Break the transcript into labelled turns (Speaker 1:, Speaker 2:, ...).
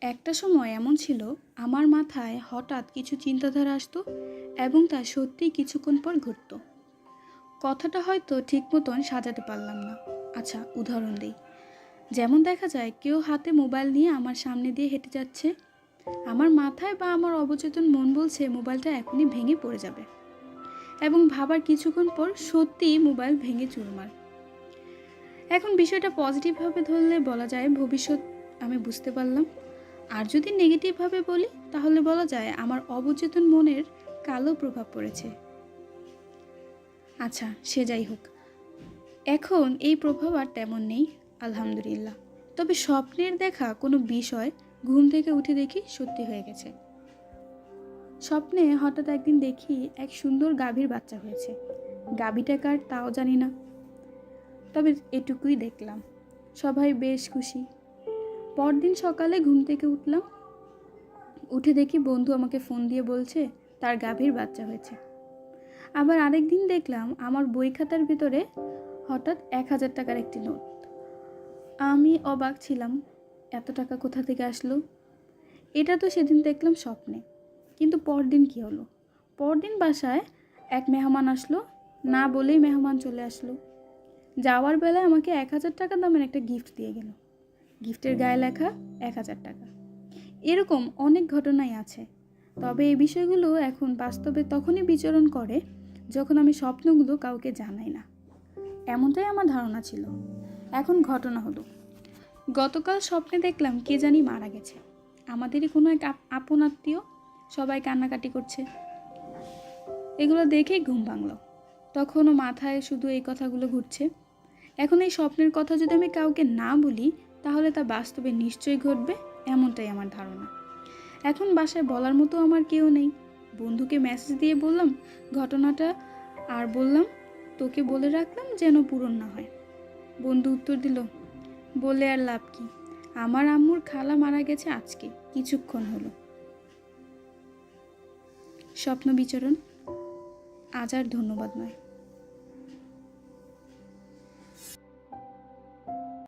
Speaker 1: একটা সময় এমন ছিল, আমার মাথায় হঠাৎ কিছু চিন্তাধারা আসতো এবং তা সত্যিই কিছুক্ষণ পর ঘটতো। কথাটা হয়তো ঠিক মতন সাজাতে পারলাম না। আচ্ছা উদাহরণ দিই। যেমন দেখা যায়, কেউ হাতে মোবাইল নিয়ে আমার সামনে দিয়ে হেঁটে যাচ্ছে। আমার মাথায় বা আমার অবচেতন মন বলছে, মোবাইলটা এখনই ভেঙে পড়ে যাবে। এবং ভাবার কিছুক্ষণ পর সত্যিই মোবাইল ভেঙে চুরমার। এখন বিষয়টা পজিটিভভাবে ধরলে বলা যায়, ভবিষ্যৎ আমি বুঝতে পারলাম। আর যদি নেগেটিভভাবে বলি, তাহলে বলা যায় আমার অবচেতন মনের কালো প্রভাব পড়েছে। আচ্ছা সে যাই হোক। এখন এই প্রভাব আর তেমন নেই, আলহামদুলিল্লাহ। তবে স্বপ্নের দেখা কোনো বিষয় ঘুম থেকে উঠে দেখি সত্যি হয়ে গেছে। স্বপ্নে হঠাৎ একদিন দেখি এক সুন্দর গাভীর বাচ্চা হয়েছে। গাভীটা কার তাও জানি না। তবে এটুকুই দেখলাম। সবাই বেশ খুশি। পরদিন সকালে ঘুম থেকে উঠলাম। উঠে দেখি বন্ধু আমাকে ফোন দিয়ে বলছে, তার গাভীর বাচ্চা হয়েছে। আবার আরেক দিন দেখলাম আমার বই খাতার ভিতরে হঠাৎ এক হাজার টাকার একটি নোট। আমি অবাক ছিলাম, এত টাকা কোথা থেকে আসলো? এটা তো সেদিন দেখলাম স্বপ্নে, কিন্তু পরদিন কি হলো? পরদিন বাসায় এক মেহমান আসলো, না বলেই মেহমান চলে আসলো। যাওয়ার বেলায় আমাকে এক হাজার টাকা দামের একটা গিফট দিয়ে গেল। গিফটের গায়ে লেখা এক হাজার টাকা। এরকম অনেক ঘটনাই আছে। তবে এই বিষয়গুলো এখন বাস্তবে তখনই বিচরণ করে যখন আমি স্বপ্নগুলো কাউকে জানাই না। এমনটাই আমার ধারণা ছিল। এখন ঘটনা হলো, গতকাল স্বপ্নে দেখলাম কে জানি মারা গেছে। আমাদেরই কোনো এক আপ- আপন আত্মীয় সবাই কান্নাকাটি করছে। এগুলো দেখেই ঘুম ভাঙলো। তখনও মাথায় শুধু এই কথাগুলো ঘুরছে। এখন এই স্বপ্নের কথা যদি আমি কাউকে না বলি তাহলে তা বাস্তবে নিশ্চয়ই ঘটবে, এমনটাই আমার ধারণা। এখন বাসায় বলার মতো আমার কেউ নেই। বন্ধুকে মেসেজ দিয়ে বললাম, ঘটনাটা আর বললাম, তোকে বলে রাখলাম যেন পূরণ না হয়। বন্ধু উত্তর দিল, বলে আর লাভ কি? আমার আম্মুর খালা মারা গেছে আজকে, কিছুক্ষণ হলো। স্বপ্ন বিচরণ, আজ আর ধন্যবাদ নয়।